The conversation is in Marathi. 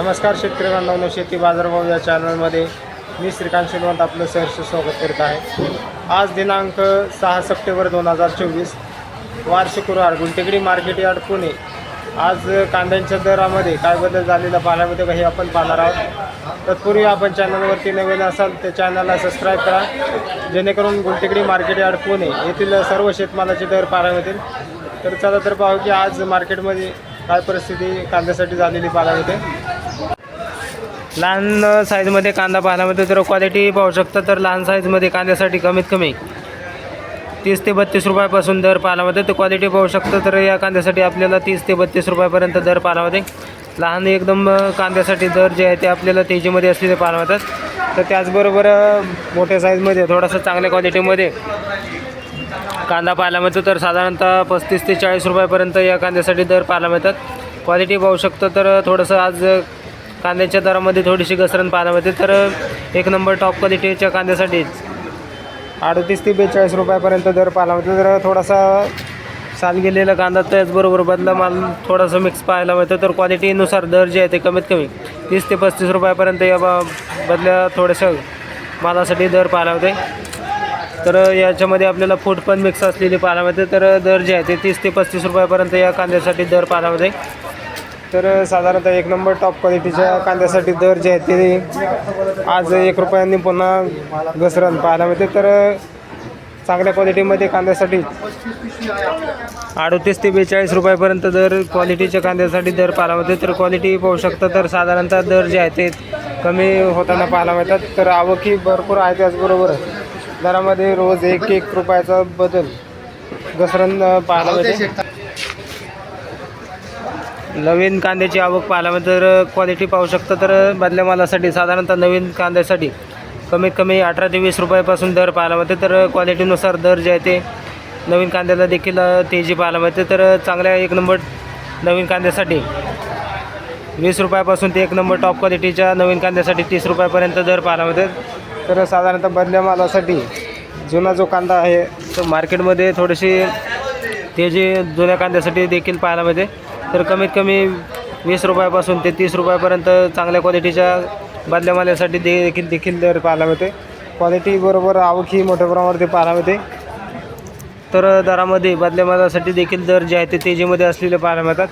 नमस्कार शेतकरी बांधवांनो शेती बाजारभाव या चॅनलमध्ये मी श्रीकांत श्रीमंत आपलं सहर्ष स्वागत करत आहे. आज दिनांक सहा सप्टेंबर दोन हजार चोवीस वार शुक्रवार गुंटेकडी मार्केट यार्ड पुणे. आज कांद्यांच्या दरामध्ये काय बदल झालेला पाहायला मिळतो हे आपण पाहणार आहोत. तत्पूर्वी आपण चॅनलवरती नवीन असाल तर चॅनलला सबस्क्राईब करा जेणेकरून गुलटेगडी मार्केट यार्ड पुणे येथील सर्व शेतमालाचे दर पाहायला मिळतील. तर चला तर पाहू की आज मार्केटमध्ये काय परिस्थिती कांद्यासाठी झालेली पाहायला मिळते. लहान साईजमध्ये कांदा पाहायला मिळतो तर क्वालिटी पाहू शकता. तर लहान साईजमध्ये कांद्यासाठी कमीत कमी तीस ते बत्तीस रुपयापासून दर पाहायला मिळतो तर क्वालिटी पाहू शकता. तर या कांद्यासाठी आपल्याला तीस ते बत्तीस रुपयापर्यंत दर पाहायला मिळते लहान एकदम कांद्यासाठी दर जे आहे ते आपल्याला तेजीमध्ये असलेले पाहायला मिळतात तर त्याचबरोबर मोठ्या साईजमध्ये थोडासा चांगल्या क्वालिटीमध्ये कांदा पाहायला मिळतो तर साधारणतः पस्तीस ते चाळीस रुपयापर्यंत या कांद्यासाठी दर पाहायला मिळतात क्वालिटी पाहू शकतो तर थोडंसं आज कांद्याच्या दरामध्ये थोडीशी घसरण पाहायला मिळते. तर एक नंबर टॉप क्वालिटीच्या कांद्यासाठीच अडतीस ते बेचाळीस रुपयापर्यंत दर पाहायला मिळतो. तर थोडासा साल गेलेला कांदा त्याचबरोबर बदला माल थोडासा मिक्स पाहायला मिळतो. तर क्वालिटीनुसार दर जे आहे ते कमीत कमी तीस ते पस्तीस रुपयापर्यंत या बा बदल्या थोड्याशा मालासाठी दर पाहायला होते तर याच्यामध्ये आपल्याला फूड पण मिक्स असलेली पाहायला मिळते. तर दर जे आहे ते तीस ते पस्तीस रुपयापर्यंत या कांद्यासाठी दर पाहायला मिळते तर साधारणतः एक नंबर टॉप क्वालिटीच्या कांद्यासाठी दर जे आहे ते आज एक रुपयांनी पुन्हा घसरण पाहायला मिळते. तर चांगल्या क्वालिटीमध्ये कांद्यासाठी अडतीस ते बेचाळीस रुपयापर्यंत दर क्वालिटीच्या कांद्यासाठी दर पाहायला मिळते. तर क्वालिटी पाहू शकता तर साधारणतः दर जे आहे ते कमी होताना पाहायला मिळतात. तर आवकही भरपूर आहे त्याचबरोबर. दरामध्ये रोज एक एक रुपयाचा बदल घसरण पाहायला मिळते. नवीन कांद्याची आवक पाहायला म्हणजे तर क्वालिटी पाहू शकता तर बदल्या मालासाठी साधारणतः नवीन कांद्यासाठी कमीत कमी अठरा ते वीस रुपयापासून दर पाहायला मिळते तर क्वालिटीनुसार दर जे आहे ते नवीन कांद्याला देखील तेजी पाहायला मिळते तर चांगल्या एक नंबर नवीन कांद्यासाठी वीस रुपयापासून ते एक नंबर टॉप क्वालिटीच्या नवीन कांद्यासाठी तीस रुपयापर्यंत दर पाहायला मिळते तर साधारणतः बदल्या मालासाठी जुना जो कांदा आहे तो मार्केटमध्ये थोडीशी तेजी जुन्या कांद्यासाठी देखील पाहायला मिळते तर कमीत कमी वीस रुपयापासून ते तीस रुपयापर्यंत चांगल्या क्वालिटीच्या बदल्या दे देखील देखील दर पाहायला मिळते क्वालिटी बरोबर आवकही मोठ्या प्रमाणावरती पाहायला मिळते. तर दरामध्ये बदल्या मालासाठी देखील दर जे आहे ते तेजीमध्ये असलेले पाहायला मिळतात.